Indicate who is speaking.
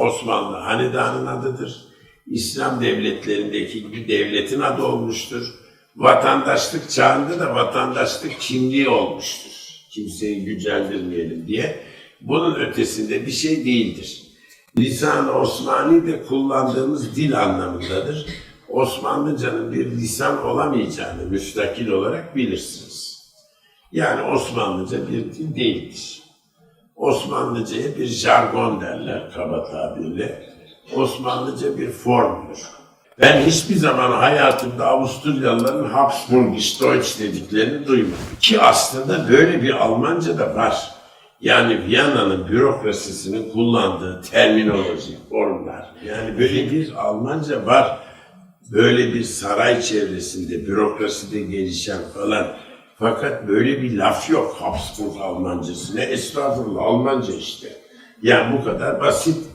Speaker 1: Osmanlı hanedanın adıdır. İslam devletlerindeki gibi devletin adı olmuştur. Vatandaşlık çağında da vatandaşlık kimliği olmuştur. Kimseyi gücendirmeyelim diye. Bunun ötesinde bir şey değildir. Lisan-ı Osmani de kullandığımız dil anlamındadır. Osmanlıcanın bir lisan olamayacağını müstakil olarak bilirsiniz. Yani Osmanlıca bir dil değildir. Osmanlıca'ya bir jargon derler kaba tabirle. Osmanlıca bir formdur. Ben hiçbir zaman hayatımda Avusturyalıların Habsburgisch Deutsch dediklerini duymadım. Ki aslında böyle bir Almanca da var. Yani Viyana'nın bürokrasisinin kullandığı terminoloji, formlar. Yani böyle bir Almanca var. Böyle bir saray çevresinde, bürokraside gelişen falan. Fakat böyle bir laf yok Habsburg Almancası. Ne estağfurullah Almanca işte. Yani bu kadar basit.